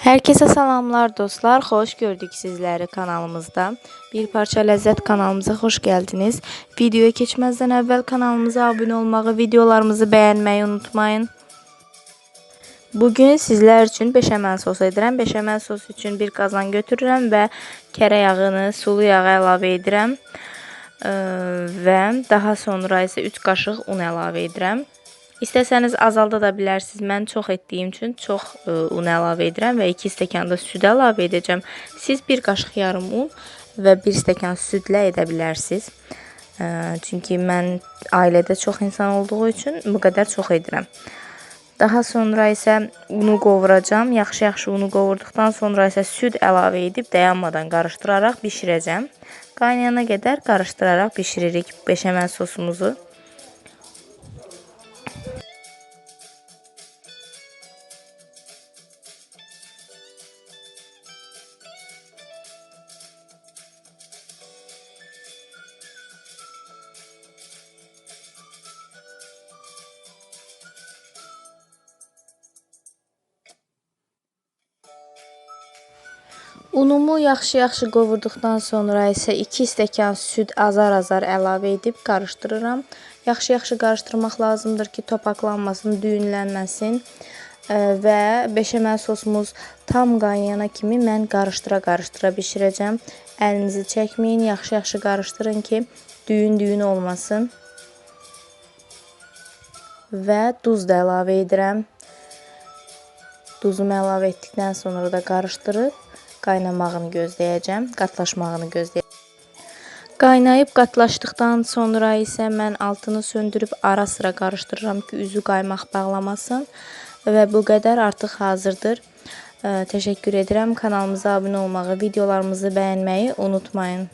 Herkese salamlar dostlar. Xoş gördük sizləri kanalımızda. Bir parça ləzzət kanalımıza xoş gəldiniz. Videoya keçməzdən əvvəl kanalımıza abunə olmağı, videolarımızı bəyənməyi unutmayın. Bugün sizlər üçün beşamel sos edirəm. Beşamel sos üçün bir qazan götürürəm və kərə yağını, sulu yağı əlavə edirəm. Və daha sonra isə 3 qaşıq un əlavə edirəm. İstəsəniz azalda da bilərsiniz. Mən çox etdiyim üçün çox ə, un əlavə edirəm və 2 stəkan da süd əlavə edəcəm. Siz 1 qaşıq yarım un və 1 stəkan südlə edə bilərsiniz. Ə, çünki mən ailədə çox insan olduğu üçün bu qədər çox edirəm. Daha sonra isə unu qovuracam. Yaxşı-yaxşı unu qovurduqdan sonra isə süd əlavə edib dayanmadan qarışdıraraq bişirəcəm. Qaynayana qədər qarışdıraraq bişiririk beşamel sosumuzu. Unumu yaxşı-yaxşı qovurduqdan sonra isə 2 stəkan süd azar-azar əlavə edib qarışdırıram. Yaxşı-yaxşı qarışdırmaq lazımdır ki, topaqlanmasın, düyünlənməsin və beşamel sosumuz tam qaynayana kimi mən qarışdıra-qarışdıra bişirəcəm. Əlinizi çəkməyin, yaxşı-yaxşı qarışdırın ki, düyün-düyün olmasın. Və duz da əlavə edirəm. Duzumu əlavə etdikdən sonra da qarışdırıb qaynamağını gözləyəcəm, qatlaşmağını gözləyəcəm. Qaynayıb qatlaşdıqdan sonra isə mən altını söndürüb ara-sıra qarışdırıram ki, üzü qaymaq bağlamasın və bu qədər artıq hazırdır. Təşəkkür edirəm. Kanalımıza abunə olmağı, videolarımızı bəyənməyi unutmayın.